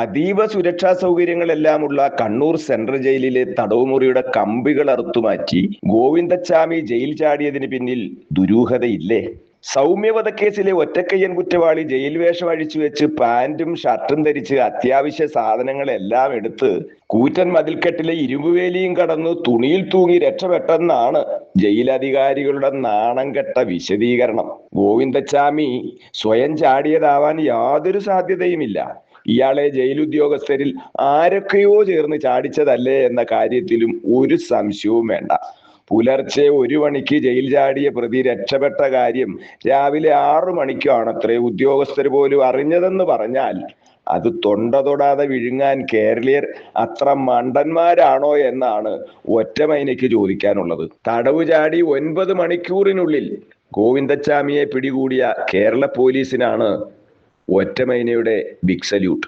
അതീവ സുരക്ഷാ സൗകര്യങ്ങളെല്ലാമുള്ള കണ്ണൂർ സെൻട്രൽ ജയിലിലെ തടവുമുറിയുടെ കമ്പികൾ അറുത്തുമാറ്റി ഗോവിന്ദച്ചാമി ജയിൽ ചാടിയതിന് പിന്നിൽ ദുരൂഹതയില്ലേ? സൗമ്യവധക്കേസിലെ ഒറ്റക്കയ്യൻ കുറ്റവാളി ജയിൽ വേഷം അഴിച്ചു വെച്ച് പാന്റും ഷർട്ടും ധരിച്ച് അത്യാവശ്യ സാധനങ്ങളെല്ലാം എടുത്ത് കൂറ്റൻ മതിൽക്കെട്ടിലെ ഇരുമ്പുവേലിയും കടന്ന് തുണിയിൽ തൂങ്ങി രക്ഷപ്പെട്ടെന്നാണ് ജയിലധികാരികളുടെ നാണം കെട്ട വിശദീകരണം. ഗോവിന്ദച്ചാമി സ്വയം ചാടിയതാവാൻ യാതൊരു സാധ്യതയുമില്ല. ഇയാളെ ജയിൽ ഉദ്യോഗസ്ഥരിൽ ആരൊക്കെയോ ചേർന്ന് ചാടിച്ചതല്ലേ എന്ന കാര്യത്തിലും ഒരു സംശയവും വേണ്ട. പുലർച്ചെ ഒരു മണിക്ക് ജയിൽ ചാടിയ പ്രതി രക്ഷപ്പെട്ട കാര്യം രാവിലെ ആറു മണിക്കാണത്രേ ഉദ്യോഗസ്ഥർ പോലും അറിഞ്ഞതെന്ന് പറഞ്ഞാൽ അത് തൊണ്ട തൊടാതെ വിഴുങ്ങാൻ കേരളീയർ അത്ര മണ്ടന്മാരാണോ എന്നാണ് ഒറ്റമൈനയ്ക്ക് ചോദിക്കാനുള്ളത്. തടവു ചാടി ഒൻപത് മണിക്കൂറിനുള്ളിൽ ഗോവിന്ദച്ചാമിയെ പിടികൂടിയ കേരള പോലീസിനാണ് ഒറ്റമൈനയുടെ ബിഗ് സല്യൂട്ട്.